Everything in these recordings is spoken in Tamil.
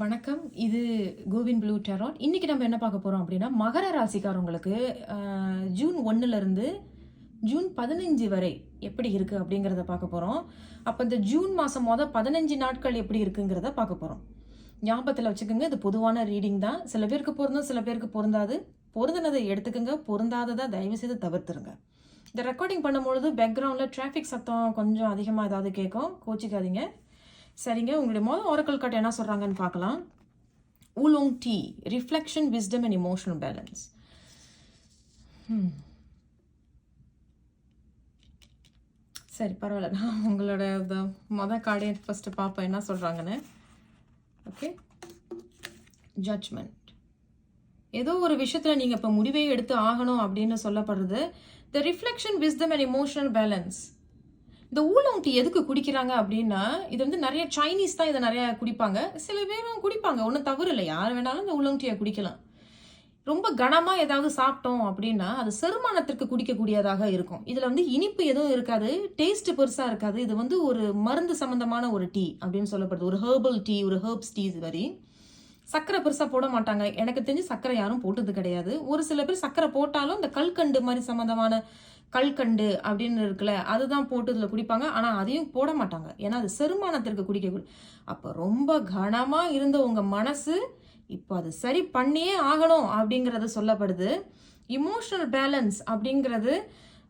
வணக்கம். இது கோவின் ப்ளூ டெராட். இன்னைக்கு நம்ம என்ன பார்க்க போறோம் அப்படின்னா மகர ராசிக்காரவங்களுக்கு ஜூன் ஒண்ணுல இருந்து ஜூன் பதினஞ்சு வரை எப்படி இருக்கு அப்படிங்கிறத பார்க்க போறோம். அப்போ இந்த ஜூன் மாசம் மொதல் பதினஞ்சு நாட்கள் எப்படி இருக்குங்கிறத பார்க்க போறோம். ஞாபகத்தில் வச்சுக்கோங்க இது பொதுவான ரீடிங் தான். சில பேருக்கு பொருந்தும் சில பேருக்கு பொருந்தாது. பொருந்தினதை எடுத்துக்கோங்க பொருந்தாததை தயவு செய்து தவிர்த்துருங்க. இந்த ரெக்கார்டிங் பண்ணும்பொழுது பேக்ரவுண்டில் டிராஃபிக் சத்தம் கொஞ்சம் அதிகமாக ஏதாவது கேட்கும். கோச்சிக்காதீங்க. சரிங்க உங்களுடைய மொதல் ஓரக்கல் கார்டு என்ன சொல்கிறாங்கன்னு பார்க்கலாம். Oolong tea reflection wisdom and emotional balance சரி பரவாயில்ல. நான் உங்களோட இந்த மொதல் கார்டே ஃபஸ்ட்டு பார்ப்பேன் என்ன சொல்கிறாங்கன்னு ஓகே ஜட்ஜ்மெண்ட் ஏதோ ஒரு விஷயத்தில் நீங்கள் இப்போ முடிவே எடுத்து ஆகணும் அப்படின்னு சொல்லப்படுறது. The reflection wisdom and emotional balance இந்த ஊலோங் டீ எதுக்கு குடிக்கிறாங்க அப்படின்னா இது வந்து நிறைய சைனீஸ் தான் இதை நிறைய குடிப்பாங்க. சில பேரும் குடிப்பாங்க. ஒன்றும் தவறு இல்லை யார் வேணாலும் இந்த ஊலோங் டீயை குடிக்கலாம். ரொம்ப கனமாக ஏதாவது சாப்பிட்டோம் அப்படின்னா அது செருமானத்திற்கு குடிக்கக்கூடியதாக இருக்கும். இதில் வந்து இனிப்பு எதுவும் இருக்காது. டேஸ்ட்டு பெருசாக இருக்காது. இது வந்து ஒரு மருந்து சம்மந்தமான ஒரு டீ அப்படின்னு சொல்லப்படுது. ஒரு ஹெர்பல் டீ ஒரு ஹெர்ப்ஸ் டீ இது வரி. சர்க்கரை பெருசாக போட மாட்டாங்க. எனக்கு தெரிஞ்சு சர்க்கரை யாரும் போட்டது கிடையாது. ஒரு சில பேர் சர்க்கரை போட்டாலும் இந்த கல்கண்டு மாதிரி சம்மந்தமான கல்கண்டு அப்படின்னு இருக்குல்ல அதுதான் போட்டு இதில் குடிப்பாங்க. ஆனால் அதையும் போட மாட்டாங்க. ஏன்னா அது செருமானத்திற்கு குடிக்க அப்போ ரொம்ப கனமாக இருந்த உங்கள் மனசு இப்போ அது சரி பண்ணியே ஆகணும் அப்படிங்கிறது சொல்லப்படுது. இமோஷனல் பேலன்ஸ் அப்படிங்கிறது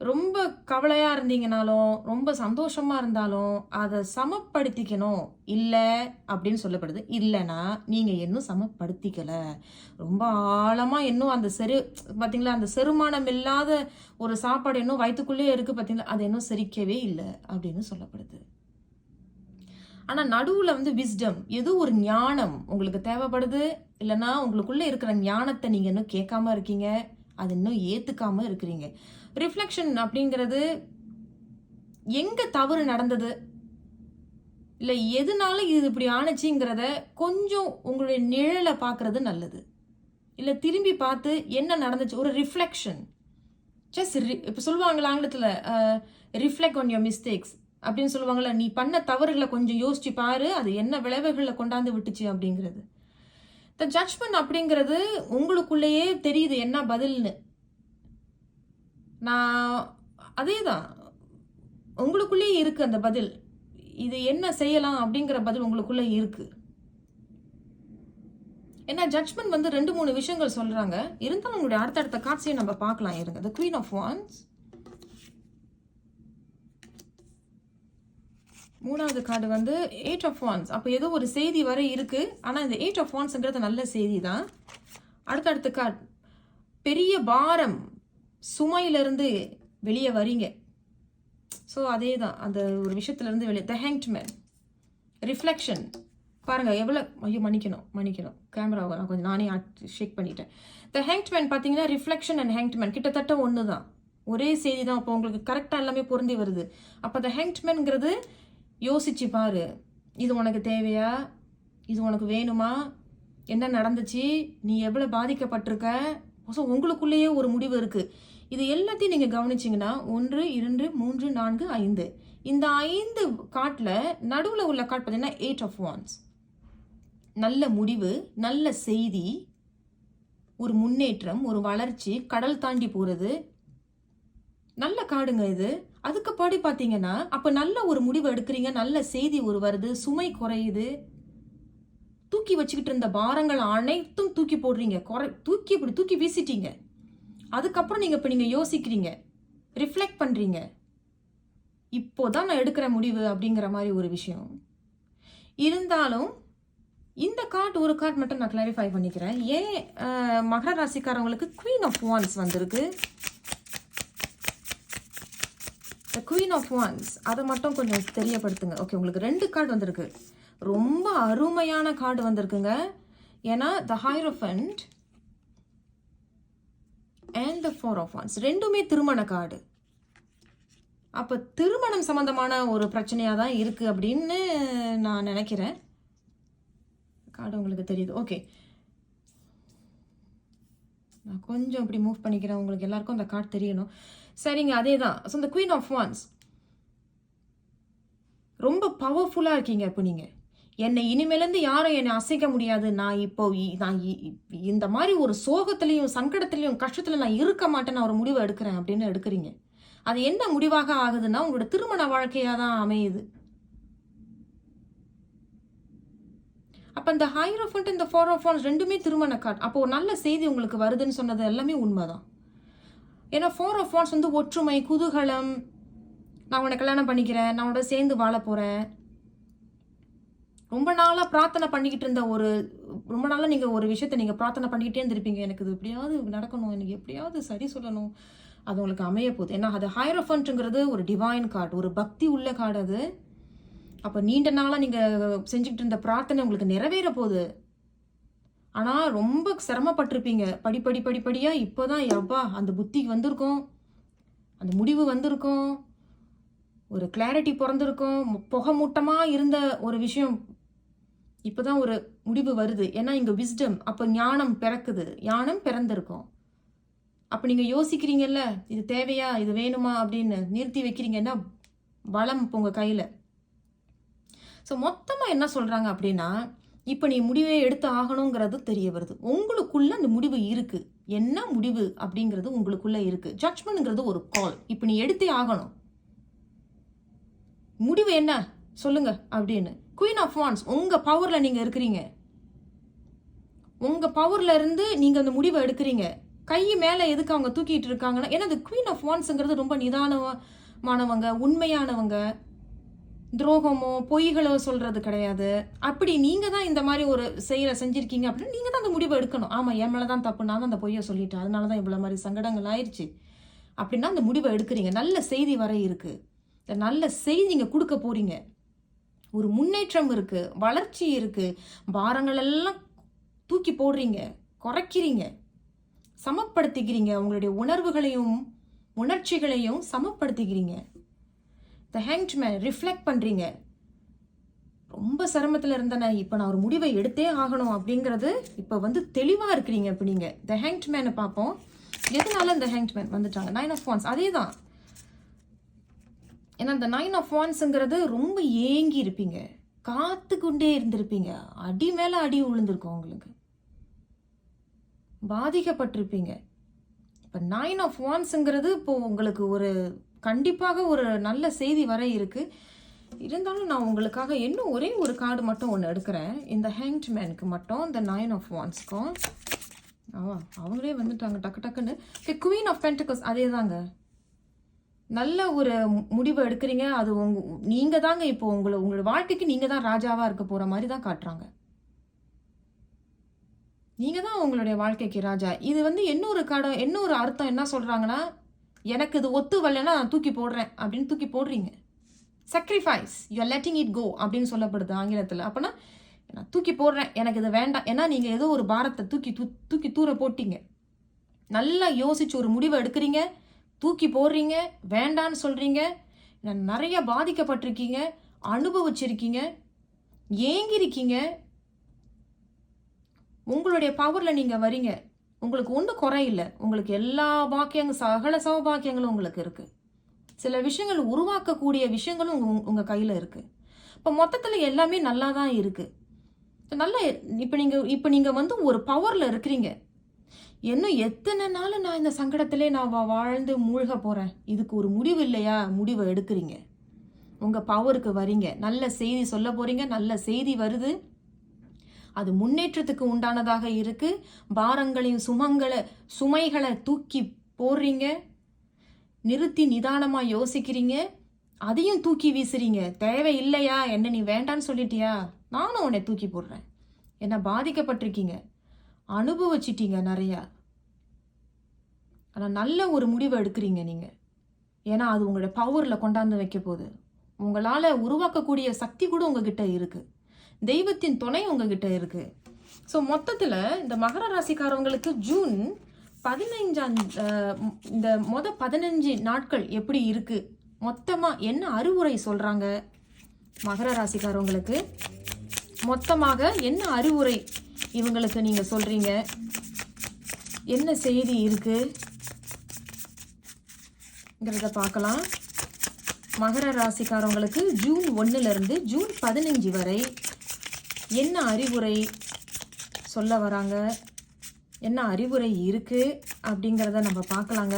ரொம்ப கவலையாக இருந்தீங்கனாலும் ரொம்ப சந்தோஷமாக இருந்தாலும் அதை சமப்படுத்திக்கணும். இல்லை அப்படின்னு சொல்லப்படுது. இல்லைன்னா நீங்கள் இன்னும் சமப்படுத்திக்கலை. ரொம்ப ஆழமாக இன்னும் அந்த செரு பார்த்தீங்களா அந்த செருமானம் இல்லாத ஒரு சாப்பாடு இன்னும் வயிற்றுக்குள்ளேயே இருக்குது பார்த்தீங்களா அது இன்னும் செரிக்கவே இல்லை அப்படின்னு சொல்லப்படுது. ஆனால் நடுவில் வந்து விஸ்டம் எது ஒரு ஞானம் உங்களுக்கு தேவைப்படுது? இல்லைன்னா உங்களுக்குள்ளே இருக்கிற ஞானத்தை நீங்கள் இன்னும் கேட்காம இருக்கீங்க? அது இன்னும் ஏற்றுக்காமல் இருக்கிறீங்க. ரிஃப்ளெக்ஷன் அப்படிங்கிறது எங்கே தவறு நடந்தது? இல்லை எதனால இது இப்படி ஆணுச்சுங்கிறத கொஞ்சம் உங்களுடைய நிழலை பார்க்குறது நல்லது. இல்லை திரும்பி பார்த்து என்ன நடந்துச்சு? ஒரு ரிஃப்ளெக்ஷன் ஜஸ்ட் இப்போ சொல்லுவாங்களா ஆங்கிலத்தில் ரிஃப்ளெக்ட் ஆன் யோர் மிஸ்டேக்ஸ் அப்படின்னு சொல்லுவாங்கள்ல நீ பண்ண தவறுகளை கொஞ்சம் யோசிச்சு பாரு அது என்ன விளைவுகளை கொண்டாந்து விட்டுச்சு அப்படிங்கிறது. த ஜட்ஜ்மெண்ட் அப்படிங்கிறது உங்களுக்குள்ளேயே தெரியுது என்ன பதில்னு. நான் அதே தான் உங்களுக்குள்ளேயே இருக்குது அந்த பதில். இது என்ன செய்யலாம் அப்படிங்கிற பதில் உங்களுக்குள்ளே இருக்குது ஏன்னா ஜட்ஜ்மெண்ட் வந்து ரெண்டு மூணு விஷயங்கள் சொல்கிறாங்க இருந்தாலும் உங்களுடைய அடுத்தடுத்த காட்சியை நம்ம பார்க்கலாம் இருங்க. த குவீன் ஆஃப் வான்ஸ் மூணாவது கார்டு வந்து எயிட் ஆஃப் ஒன்ஸ் அப்போ ஏதோ ஒரு செய்தி வர இருக்குது ஆனால் இந்த எயிட் ஆஃப் ஒன்ஸுங்கிறது நல்ல செய்தி தான். அடுத்தடுத்த கார்டு பெரிய பாரம் சுமையிலிருந்து வெளியே வரீங்க. ஸோ அதே தான். அந்த ஒரு விஷயத்துலேருந்து வெளியே. த ஹேங்க்மேன் ரிஃப்ளெக்ஷன் பாருங்கள் எவ்வளோ ஐயோ மன்னிக்கணும் மன்னிக்கணும். கேமராவை நான் கொஞ்சம் நானே ஷேக் பண்ணிட்டேன். த ஹேங்க்ட்மேன் பார்த்தீங்கன்னா ரிஃப்ளெக்ஷன் அண்ட் ஹேங்க்ட்மேன் கிட்டத்தட்ட ஒன்று தான் ஒரே செய்தி தான். இப்போ உங்களுக்கு கரெக்டாக எல்லாமே பொருந்தி வருது. அப்போ த ஹேங்க்மேன்ங்கிறது யோசிச்சு பாரு. இது உனக்கு தேவையா? இது உனக்கு வேணுமா? என்ன நடந்துச்சு? நீ எவ்வளோ பாதிக்கப்பட்டிருக்க? ஸோ உங்களுக்குள்ளேயே ஒரு முடிவு இருக்குது இது எல்லாத்தையும் நீங்கள் கவனிச்சிங்கன்னா ஒன்று இரண்டு மூன்று நான்கு ஐந்து. இந்த ஐந்து காட்டில் நடுவில் உள்ள காட் பார்த்தீங்கன்னா எயிட் ஆஃப் ஒன்ஸ் நல்ல முடிவு நல்ல செய்தி ஒரு முன்னேற்றம் ஒரு வளர்ச்சி கடல் தாண்டி போகிறது நல்ல காடுங்க இது. அதுக்கப்பாடி பார்த்தீங்கன்னா அப்போ நல்ல ஒரு முடிவு எடுக்கிறீங்க நல்ல செய்தி ஒரு வருது சுமை குறையுது. தூக்கி வச்சுக்கிட்டு இருந்த பாரங்கள் அனைத்தும் தூக்கி போடுறீங்க. குறை தூக்கி இப்படி தூக்கி வீசிட்டீங்க. அதுக்கப்புறம் நீங்கள் இப்போ நீங்கள் யோசிக்கிறீங்க ரிஃப்ளெக்ட் பண்ணுறீங்க இப்போதான் நான் எடுக்கிற முடிவு அப்படிங்கிற மாதிரி ஒரு விஷயம். இருந்தாலும் இந்த கார்டு ஒரு கார்டு மட்டும் நான் கிளாரிஃபை பண்ணிக்கிறேன். ஏன் மகர ராசிக்காரவங்களுக்கு குவீன் ஆஃப் வான்ஸ் வந்திருக்கு? த குயின் ஆஃப் ஒன்ஸ் அதை மட்டும் கொஞ்சம் தெரியப்படுத்துங்க. ஓகே உங்களுக்கு ரெண்டு கார்டு வந்திருக்கு. ரொம்ப அருமையான கார்டு வந்திருக்குங்க. ஏன்னா the hierophant and the four of wands ரெண்டுமே திருமண கார்டு அப்போ திருமணம் சம்மந்தமான ஒரு பிரச்சனையாக தான் இருக்குது அப்படின்னு நான் நினைக்கிறேன். கார்டு உங்களுக்கு தெரியுது. ஓகே நான் கொஞ்சம் இப்படி மூவ் பண்ணிக்கிறேன். உங்களுக்கு எல்லாருக்கும் அந்த கார்டு தெரியணும். சரிங்க அதே தான் ஸோ இந்த குவீன் ஆஃப் வான்ஸ் ரொம்ப பவர்ஃபுல்லாக இருக்கீங்க இப்போ நீங்கள் என்னை இனிமேலேருந்து யாரும் என்னை அசைக்க முடியாது. நான் இப்போ நான் இந்த மாதிரி ஒரு சோகத்துலேயும் சங்கடத்துலேயும் கஷ்டத்தில் நான் இருக்க மாட்டேன் நான் ஒரு முடிவை எடுக்கிறேன் அப்படின்னு எடுக்கிறீங்க. அது என்ன முடிவாக ஆகுதுன்னா உங்களோட திருமண வாழ்க்கையாக தான் அமையுது. அப்போ இந்த ஹைரோஃபண்ட் இந்த ஃபோரோஃபான்ஸ் ரெண்டுமே திருமண கார்டு அப்போ ஒரு நல்ல செய்தி உங்களுக்கு வருதுன்னு சொன்னது எல்லாமே உண்மைதான். ஏன்னா ஃபோரோஃபான்ஸ் வந்து ஒற்றுமை குதூகலம் நான் உன்னை கல்யாணம் பண்ணிக்கிறேன் நான் உன்னோட சேர்ந்து வாழ போகிறேன் ரொம்ப நாளாக பிரார்த்தனை பண்ணிக்கிட்டு இருந்த ஒரு ரொம்ப நாளாக நீங்கள் ஒரு விஷயத்தை நீங்கள் பிரார்த்தனை பண்ணிக்கிட்டே இருந்திருப்பீங்க. எனக்கு இது எப்படியாவது நடக்கணும் எனக்கு எப்படியாவது சரி சொல்லணும். அது உங்களுக்கு அமைய போகுது. ஏன்னா அது ஹைரோஃபண்ட்டுங்கிறது ஒரு டிவைன் கார்டு ஒரு பக்தி உள்ள கார்டு அது. அப்போ நீண்ட நாளாக நீங்கள் செஞ்சுக்கிட்டு இருந்த பிரார்த்தனை உங்களுக்கு நிறைவேற போகுது. ஆனால் ரொம்ப சிரமப்பட்டிருப்பீங்க. படிப்படி படிப்படியாக இப்போ தான் எப்பா அந்த புத்திக்கு வந்திருக்கும். அந்த முடிவு வந்திருக்கும். ஒரு கிளாரிட்டி பிறந்திருக்கும். புகை மூட்டமாக இருந்த ஒரு விஷயம். இப்போ தான் ஒரு முடிவு வருது. ஏன்னா இங்கே விஸ்டம் அப்போ ஞானம் பிறக்குது. ஞானம் பிறந்திருக்கும். அப்போ நீங்கள் யோசிக்கிறீங்கல்ல இது தேவையா இது வேணுமா அப்படின்னு நிறுத்தி வைக்கிறீங்கன்னா பலம் இப்போ உங்கள் கையில். ஸோ மொத்தமாக என்ன சொல்கிறாங்க அப்படின்னா இப்போ நீ முடிவே எடுத்து ஆகணுங்கிறது தெரிய வருது. உங்களுக்குள்ள அந்த முடிவு இருக்குது என்ன முடிவு அப்படிங்கிறது உங்களுக்குள்ளே இருக்குது ஜட்மெண்ட்ங்கிறது ஒரு கால் இப்போ நீ எடுத்தே ஆகணும். முடிவு என்ன? சொல்லுங்க அப்படின்னு. குயின் ஆஃப் வான்ஸ் உங்கள் பவரில் நீங்கள் இருக்கிறீங்க. உங்கள் பவரில் இருந்து நீங்கள் அந்த முடிவை எடுக்கிறீங்க. கை மேலே எதுக்கு அவங்க தூக்கிட்டு இருக்காங்கன்னா ஏன்னா அந்த குயின் ஆஃப் வான்ஸுங்கிறது ரொம்ப நிதானமானவங்க உண்மையானவங்க. துரோகமோ பொய்களோ சொல்கிறது கிடையாது. அப்படி நீங்கள் தான் இந்த மாதிரி ஒரு செயலை செஞ்சுருக்கீங்க அப்படின்னு நீங்கள் தான் அந்த முடிவை எடுக்கணும். ஆமாம் என் மேலே தான் தப்பு நான் தான் அந்த பொய்யை சொல்லிட்டேன். அதனால தான் இவ்வளோ மாதிரி சங்கடங்கள் ஆயிடுச்சு அப்படின்னா அந்த முடிவை எடுக்கிறீங்க. நல்ல செய்தி வர இருக்குது இந்த நல்ல செய்தி நீங்கள் கொடுக்க போகிறீங்க ஒரு முன்னேற்றம் இருக்குது வளர்ச்சி இருக்குது பாரங்கள் எல்லாம் தூக்கி போடுறீங்க குறைக்கிறீங்க. சமப்படுத்திக்கிறீங்க. உங்களுடைய உணர்வுகளையும் உணர்ச்சிகளையும் சமப்படுத்திக்கிறீங்க. த ஹேங்ட் மேன் ரிஃப்ளெக்ட் பண்ணுறீங்க ரொம்ப சிரமத்தில் இருந்தேனே இப்போ நான் ஒரு முடிவை எடுத்தே ஆகணும் அப்படிங்கிறது இப்போ வந்து தெளிவாக இருக்கிறீங்க இப்போ நீங்கள் த ஹேங்ட் மேனை பார்ப்போம். எதனால இந்த ஹேங்ட் மேன் வந்துட்டாங்க? நைன் ஆஃப் வான்ஸ் அதே தான் ஏன்னா இந்த நைன் ஆஃப் வான்ஸுங்கிறது ரொம்ப ஏங்கி இருப்பீங்க. காத்து கொண்டே இருந்திருப்பீங்க. அடி மேலே அடி விழுந்திருக்கும் உங்களுக்கு. பாதிக்கப்பட்டிருப்பீங்க. இப்போ நைன் ஆஃப் வான்ஸுங்கிறது இப்போது உங்களுக்கு ஒரு கண்டிப்பாக ஒரு நல்ல செய்தி வர இருக்கு. இருந்தாலும் நான் உங்களுக்காக இன்னும் ஒரே ஒரு கார்டு மட்டும் ஒன்று எடுக்கிறேன். இந்த ஹேங்ட் மேனுக்கு மட்டும் இந்த நைன் ஆஃப் வான்ஸ்க்கும் ஆ அவங்களே வந்துட்டாங்க டக்கு டக்குன்னு. குவீன் ஆஃப் பென்டிகஸ் அதே தாங்க நல்ல ஒரு முடிவு எடுக்கிறீங்க. அது உங்க நீங்கள் தாங்க இப்போ உங்களை உங்களோட வாழ்க்கைக்கு நீங்கள் தான் ராஜாவாக இருக்க போகிற மாதிரி தான் காட்டுறாங்க. நீங்கள் தான் உங்களுடைய வாழ்க்கைக்கு ராஜா. இது வந்து இன்னொரு கார்டு இன்னொரு அர்த்தம் என்ன சொல்கிறாங்கன்னா எனக்கு இது ஒத்து வரலன்னா நான் தூக்கி போடுறேன் அப்படின்னு தூக்கி போடுறீங்க. Sacrifice you're letting it go அப்படின்னு சொல்லப்படுது ஆங்கிலத்தில். அப்போனா நான் தூக்கி போடுறேன் எனக்கு இது வேண்டாம். ஏன்னா நீங்கள் ஏதோ ஒரு பாரத்தை தூக்கி தூ தூக்கி தூர போட்டீங்க. நல்லா யோசிச்சு ஒரு முடிவை எடுக்கிறீங்க தூக்கி போடுறீங்க வேண்டான்னு சொல்கிறீங்க நிறைய பாதிக்கப்பட்டிருக்கீங்க அனுபவிச்சிருக்கீங்க ஏங்கிருக்கீங்க உங்களுடைய பவரில் நீங்கள் வரீங்க. உங்களுக்கு ஒன்றும் குறையில்லை உங்களுக்கு எல்லா பாக்கியங்கள் சகல சௌபாக்கியங்களும் உங்களுக்கு இருக்குது சில விஷயங்கள் உருவாக்கக்கூடிய விஷயங்களும் உங்கள் உங்கள் கையில் இருக்குது இப்போ மொத்தத்தில் எல்லாமே நல்லா தான் இருக்குது நல்ல இப்போ நீங்கள் இப்போ நீங்கள் வந்து ஒரு பவரில் இருக்கிறீங்க. இன்னும் எத்தனை நாள் நான் இந்த சங்கடத்திலே நான் வா- வாழ்ந்து மூழ்க போகிறேன் இதுக்கு ஒரு முடிவு இல்லையா? முடிவை எடுக்கிறீங்க. உங்கள் பவருக்கு வரீங்க. நல்ல செய்தி சொல்ல போகிறீங்க நல்ல செய்தி வருது. அது முன்னேற்றத்துக்கு உண்டானதாக இருக்கு. பாரங்களையும் சுமங்களை சுமைகளை தூக்கி போடுறீங்க. நிறுத்தி நிதானமாக யோசிக்கிறீங்க. அதையும் தூக்கி வீசுறீங்க. தேவை இல்லையா? என்ன நீ வேண்டான்னு சொல்லிட்டியா? நானும் உன்னை தூக்கி போடுறேன். என்ன பாதிக்கப்பட்டிருக்கீங்க? அனுபவிச்சிட்டீங்க நிறையா. ஆனால் நல்ல ஒரு முடிவை எடுக்கிறீங்க நீங்கள் ஏன்னா அது உங்களோட பவரில் கொண்டாந்து வைக்க போகுது. உங்களால் உருவாக்கக்கூடிய சக்தி கூட உங்ககிட்ட இருக்குது தெய்வத்தின் துணை உங்ககிட்ட இருக்குது ஸோ மொத்தத்தில் இந்த மகர ராசிக்காரவங்களுக்கு ஜூன் பதினைஞ்சாம் இந்த மொத பதினஞ்சு நாட்கள் எப்படி இருக்கு? மொத்தமாக என்ன அறிவுரை சொல்கிறாங்க மகர ராசிக்காரவங்களுக்கு? மொத்தமாக என்ன அறிவுரை இவங்களுக்கு நீங்கள் சொல்கிறீங்க என்ன செய்தி இருக்குங்கிறத பார்க்கலாம். மகர ராசிக்காரவங்களுக்கு ஜூன் ஒன்றுலேருந்து ஜூன் பதினஞ்சு வரை என்ன அறிவுரை சொல்ல வராங்க? என்ன அறிவுரை இருக்குது அப்படிங்கிறத நம்ம பார்க்கலாங்க.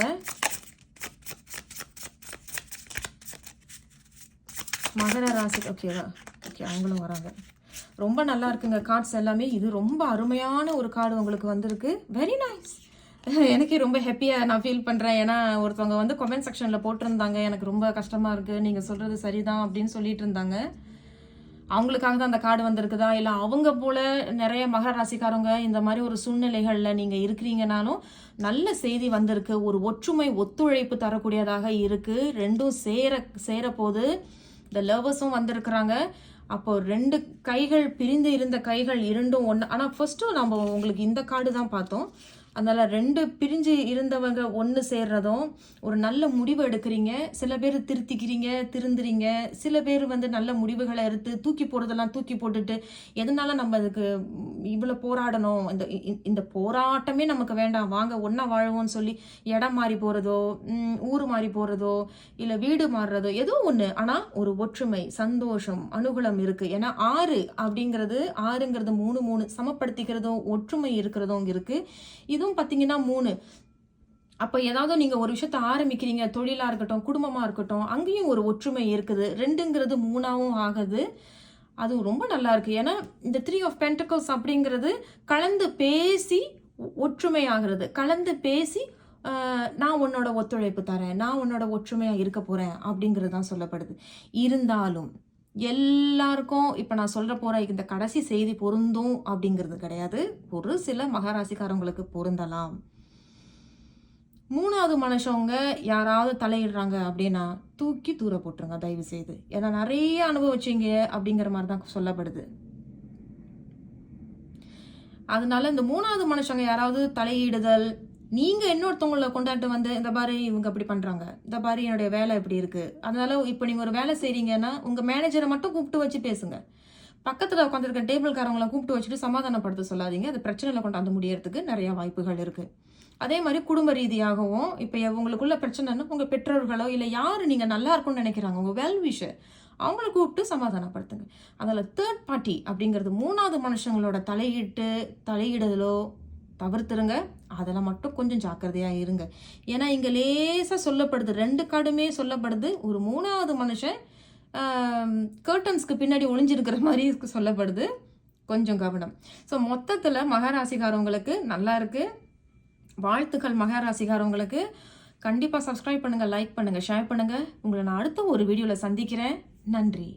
மகர ராசி ஓகேவா ஓகே அவங்களும் வராங்க. ரொம்ப நல்லா இருக்குங்க கார்ட்ஸ் எல்லாமே. இது ரொம்ப அருமையான ஒரு கார்டு உங்களுக்கு வந்திருக்கு. வெரி நைஸ் எனக்கே ரொம்ப ஹாப்பியாக நான் ஃபீல் பண்ணுறேன் ஏன்னா ஒருத்தவங்க வந்து கமெண்ட் செக்ஷனில் போட்டிருந்தாங்க. எனக்கு ரொம்ப கஷ்டமாக இருக்குது நீங்கள் சொல்கிறது சரிதான் அப்படின்னு சொல்லிட்டு இருந்தாங்க. அவங்களுக்காக தான் அந்த கார்டு வந்திருக்குதா? இல்லை அவங்க போல நிறைய மகர ராசிக்காரங்க இந்த மாதிரி ஒரு சூழ்நிலைகளில் நீங்கள் இருக்கிறீங்கனாலும் நல்ல செய்தி வந்திருக்கு. ஒரு ஒற்றுமை ஒத்துழைப்பு தரக்கூடியதாக இருக்குது ரெண்டும் சேர சேரப்போது இந்த லவ்வர்ஸும் வந்திருக்கிறாங்க. அப்போ ரெண்டு கைகள் பிரிந்து இருந்த கைகள் இரண்டும் ஒன்று ஆனால் ஃபஸ்ட்டு நம்ம உங்களுக்கு இந்த கார்டு தான் பார்த்தோம். அதனால் ரெண்டு பிரிஞ்சு இருந்தவங்க ஒன்று சேர்றதும் ஒரு நல்ல முடிவு எடுக்கிறீங்க. சில பேர் திருத்திக்கிறீங்க திருந்துறீங்க. சில பேர் வந்து நல்ல முடிவுகளை எடுத்து தூக்கி போடுறதெல்லாம் தூக்கி போட்டுட்டு எதனால நம்ம அதுக்கு இவ்வளோ போராடணும்? இந்த இந்த போராட்டமே நமக்கு வேண்டாம். வாங்க ஒன்றா வாழுவோம்னு சொல்லி இடம் மாறி போகிறதோ ஊர் மாறி போகிறதோ இல்லை வீடு மாறுறதோ ஏதோ ஒன்று ஆனால் ஒரு ஒற்றுமை சந்தோஷம் அனுகூலம் இருக்குது ஏன்னா ஆறு அப்படிங்கிறது ஆறுங்கிறது மூணு மூணு சமப்படுத்திக்கிறதும் ஒற்றுமை இருக்கிறதும் இருக்குது இது அதுவும் பார்த்தீங்கன்னா மூணு. அப்போ ஏதாவது நீங்கள் ஒரு விஷயத்த ஆரம்பிக்கிறீங்க தொழிலாக இருக்கட்டும் குடும்பமாக இருக்கட்டும் அங்கேயும் ஒரு ஒற்றுமை இருக்குது. ரெண்டுங்கிறது மூணாவும் ஆகுது. அது ரொம்ப நல்லா இருக்கு. ஏன்னா இந்த த்ரீ ஆஃப் பென்டகோஸ் அப்படிங்கிறது கலந்து பேசி ஒ- ஒற்றுமை ஆகிறது. கலந்து பேசி நான் உன்னோட ஒத்துழைப்பு தரேன் நான் உன்னோட ஒற்றுமையாக இருக்க போகிறேன் அப்படிங்கிறது தான் சொல்லப்படுது. இருந்தாலும் எல்லாருக்கும் இப்போ நான் சொல்கிற போகிற இந்த கடைசி செய்தி பொருந்தும் அப்படிங்கிறது கிடையாது. ஒரு சில மகாராசிக்காரங்களுக்கு பொருந்தலாம். மூணாவது மனுஷவங்க யாராவது தலையிடுறாங்க அப்படின்னா தூக்கி தூர போட்டுருங்க தயவு செய்து. ஏன்னா நிறைய அனுபவிச்சீங்க அப்படிங்கிற மாதிரி தான் சொல்லப்படுது. அதனால இந்த மூணாவது மனுஷங்க யாராவது தலையிடுதல் நீங்க இன்னொருத்தவங்களை கொண்டாட்டு வந்து இந்த பாரு இவங்க அப்படி பண்றாங்க. இந்த பாரு என்னுடைய வேலை இப்படி இருக்கு. அதனால இப்போ நீங்க ஒரு வேலை செய்றீங்கன்னா உங்க மேனேஜரை மட்டும் கூப்பிட்டு வச்சு பேசுங்க. பக்கத்தில் உட்காந்துருக்க டேபிள்காரங்களை கூப்பிட்டு வச்சுட்டு சமாதானப்படுத்த சொல்லாதீங்க. அது பிரச்சனையில் கொண்டாந்து முடியறதுக்கு நிறைய வாய்ப்புகள் இருக்கு. அதே மாதிரி குடும்ப ரீதியாகவும் இப்போ உங்களுக்குள்ள பிரச்சனைன்னு உங்கள் பெற்றோர்களோ இல்லை யார் நீங்கள் நல்லா இருக்கும்னு நினைக்கிறாங்க உங்கள் வெல்விஷர் அவங்கள கூப்பிட்டு சமாதானப்படுத்துங்க. அதில் தேர்ட் பார்ட்டி அப்படிங்கிறது மூணாவது மனுஷங்களோட தலையிட்டு தலையிடுதலோ தவிர்த்துருங்க. அதில் மட்டும் கொஞ்சம் ஜாக்கிரதையாக இருங்க. ஏன்னா இங்கே லேசாக சொல்லப்படுது ரெண்டு கார்டுமே சொல்லப்படுது. ஒரு மூணாவது மனுஷன் கர்டன்ஸ்க்கு பின்னாடி ஒளிஞ்சிருக்கிற மாதிரி சொல்லப்படுது. கொஞ்சம் கவனம். ஸோ மொத்தத்தில் மகாராசிகாரவங்களுக்கு நல்லா இருக்குது வாழ்த்துக்கள் மகாராசிகாரவங்களுக்கு. கண்டிப்பாக சப்ஸ்கிரைப் பண்ணுங்கள் லைக் பண்ணுங்கள் ஷேர் பண்ணுங்கள் உங்களை நான் அடுத்த ஒரு வீடியோவில் சந்திக்கிறேன். நன்றி.